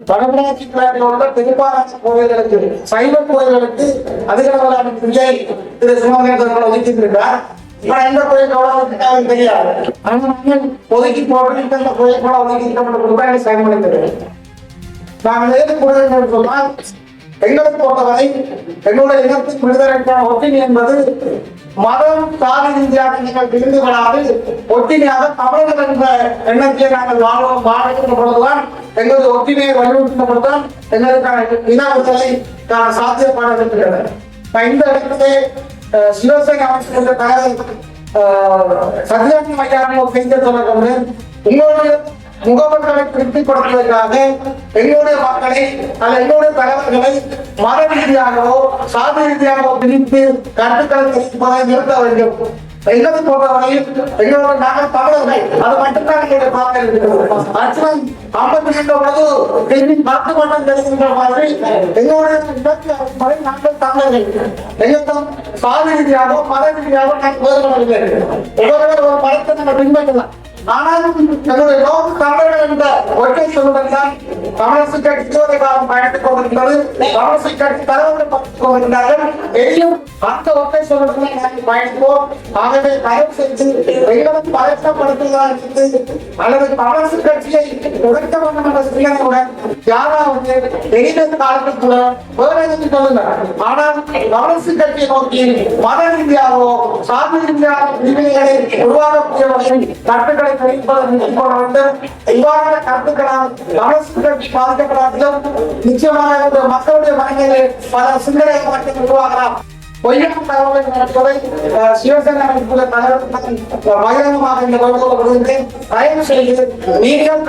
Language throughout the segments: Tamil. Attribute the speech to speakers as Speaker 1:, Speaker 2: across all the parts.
Speaker 1: வடமராட்சி கிழக்கில் உள்ள பெரும்பாலான கோவில்களுக்கு சைவ கோயில்களுக்கு அதிகளவிலான பிள்ளை திரு சிவகங்கை ஒதுக்கியிருக்கிறார். ஆனா எந்த கோயில் தெரியாது. ஆனா ஒதுக்கி போட்டு இந்த கோயில் கூட ஒதுக்கி ரூபாய் செயல்படுத்தது நாங்கள் ஏது கோயில் சொன்னால் பொறுத்தவரை எங்களுடைய இனத்தின் விடுதலைக்கான ஒற்றுமை என்பது மதம் சாதி ரீதியாக நீங்கள் பிரிந்து விடாது ஒற்றுமையாக தமிழர்கள் என்ற எண்ணத்தை நாங்கள் வாழ்வோம் வாழ்கின்ற பொழுதுதான் எங்களது ஒற்றுமையை வலியுறுத்தின எங்களுக்கான இன நான் சாத்தியப்பாடு இருக்கிறது நான் இந்த இடத்திலே சிவசேனை அமைச்சர் தகவல் சத்யானி மையானம் செய்த செய்தி உங்களுடைய முகவர்களை திருப்திப்படுத்துவதற்காக எங்களுடைய மக்களை அல்ல எங்களுடைய தலைவர்களை மத ரீதியாகவோ சாதி ரீதியாகவோ பிரித்து கருத்துக்களை தெரிவிப்பதை நிறுத்த வேண்டும். எங்களை பொறுத்தவரையில் எங்களோட நாங்கள் தமிழர்கள். அது மட்டும்தான் எங்களுடைய பார்க்க இருக்கிறது. அர்ச்சனன் ஐம்பத்தி ரெண்டு பொழுது எங்களின் பத்து மன்றம் தெரிவிக்கின்ற மாதிரி எங்களுடைய இடத்தில் நாங்கள் தமிழர்கள். எங்களுக்கும் சாதி ரீதியாகவோ மத ரீதியாகவோ நாங்கள் வேறுபடவில்லை ஒவ்வொருவர் ஒரு மதத்தை நாங்கள் பின்பற்றலாம். ஆனால் எங்களுடைய நோக்கு தமிழர்கள் என்ற ஒற்றை சொல்லுடன் தான் தமிழரசு கட்சி காலம் பயணித்துக் கொண்டிருக்கிறது தமிழரசு கட்சி தலைவர்கள் பற்றிக் கொண்டிருக்கிறார்கள் எனினும் அந்த ஒற்றை சொல்லுடன் நாங்கள் பயணிப்போம் ஆகவே தயவு செய்து எங்களும் இருந்து அல்லது தமிழரசு கட்சியை உடைக்க வேண்டும் என்ற சிந்தனையுடன் யாராவது எரிந்த காலத்துக்குள்ள வேலை சொல்லுங்க ஆனால் தமிழரசு கட்சியை நோக்கி மத ரீதியாகவோ சாதி ரீதியாக பிரிவினைகளை உருவாக்கக்கூடிய கருத்துக்களை தெரிவிப்பதை இவ்வாறான கருத்துக்களால் தமிழரசு கட்சி பாதிக்கப்படாதிலும் நிச்சயமாக மக்களுடைய மனங்களில் பல சிந்தனை மாற்றங்கள் உருவாகலாம் பொய்யான தகவல்கள் நடப்பதை சிவசேனா அமைப்புள்ள தலைவர் பகிரங்கமாக இந்த கோரிக்கை தயவு செய்து நீங்கள்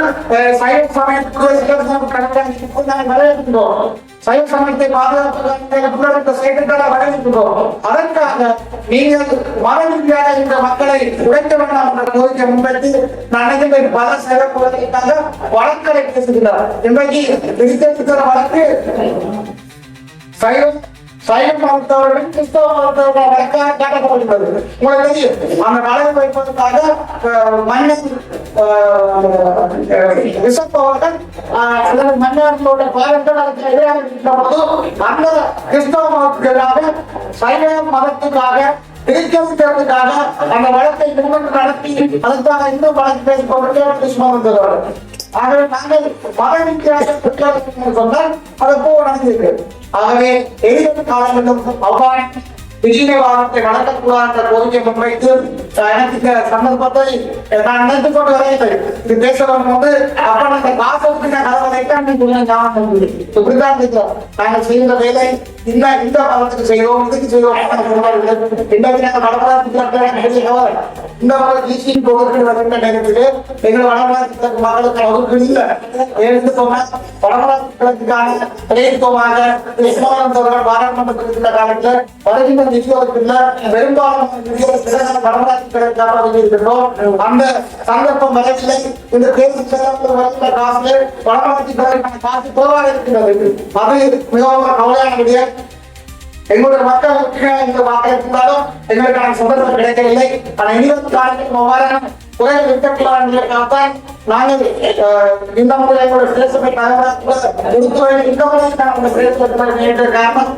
Speaker 1: சைவ சமயத்துக்கு சிவசேனா கடவுளை நாங்கள் வரவேற்கின்றோம். சைவ சமயத்தை பாதுகாப்பு செயல்களை வரவேற்கின்றோம் அதற்காக நீங்கள் மத ரீதியாக இந்த மக்களை உடைக்க வேண்டாம் என்ற கோரிக்கை முன்வைத்து நான் பல செயல்களுக்காக வழக்கலை பேசுகிறார் இன்றைக்கு விதித்திருக்கிற வழக்கு சைவம் சைவ மதத்தவர்களும் கிறிஸ்தவ மதத்தவர்கள் வழக்காக காட்டப்படுகிறது உங்களுக்கு தெரியும் அந்த வழக்கு வைப்பதற்காக மன்னன் விசப்பவர்கள் அல்லது மன்னர்களோட பாரம்பரியத்துக்கு எதிராக இருக்கின்ற பொழுது அந்த கிறிஸ்தவ மதத்துக்காக சைவ மதத்துக்காக பிரிக்கிறதுக்காக அந்த வழக்கை திருமணம் நடத்தி அதற்காக இன்னும் வழக்கு பேசிக்கொண்டு சுமந்தவர்கள் ஆகவே நாங்கள் மத ரீதியாக குற்றவாளிகள் சொன்னால் அது போக நடந்திருக்கு ஆகவே எதிர்ப்பு காலங்களிலும் அவ்வாறு விஜயவாதத்தை நடக்கக்கூடாது என்ற கோரிக்கை முன்வைத்து எனக்கு சந்தர்ப்பத்தை நான் நினைத்து கொண்டு வரையிட்டேன் இது பேசுறவங்க வந்து அப்ப அந்த காசுக்கு நான் கதவை ஞாபகம் இப்படிதான் இருக்கிறோம் நாங்கள் செய்கிற வேலை இந்த இந்த காலத்துக்கு செய்வோம் இதுக்கு செய்வோம் இந்த நாங்கள் இந்த மாதிரி வீசிட்டு போகிறதுக்கு வருகின்ற நேரத்தில் எங்கள் வடமாநிலத்துக்கு மக்களுக்கு ஒதுக்கீடு இல்லை. எழுந்து போன வடமாநிலத்துக்கான பிரேரித்துவமாக விஸ்வநாதர்கள் பாராளுமன்றத்தில் இருந்த காலத்தில் வருகின்ற நிதியோகத்தில் பெரும்பாலும் நிதியோகத்தில் வடமாநிலத்திற்காக இருக்கின்றோம் அந்த சந்தர்ப்பம் வரவில்லை இந்த தேர்தல் செலவு வருகின்ற காசு வடமாநிலத்திற்கான காசு குறைவாக இருக்கின்றது. அது மிகவும் கவலையான விடயம். எங்களுடைய மக்களுக்கு இந்த வாக்கு இருந்தாலும் எங்களுக்கான சுதந்திரம் கிடைக்கவில்லை. ஆனால் இருபத்தி காலத்தில் இருக்கக்கூடாது நாங்கள் இந்த முறை எங்களுடைய இந்த முறை நாங்கள் இந்த பிரதேசத்தை காரணம்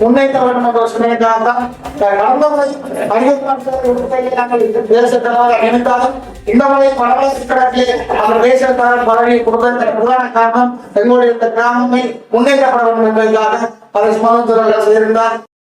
Speaker 1: முன்னேற்ற வேண்டும் என்ற ஒரு சிந்தனைக்காகத்தான் கடந்த முறை நாங்கள் நினைத்தாலும் இந்த முறை வடமாநில கிழக்கிலே அந்த தேசத்தால் பதவி கொடுப்பதற்கு பிரதான காரணம் எங்களுடைய இந்த கிராமமே முன்னேற்றப்பட வேண்டும் என்பதற்காக பல சுமந்திரர்கள் சேர்ந்தார்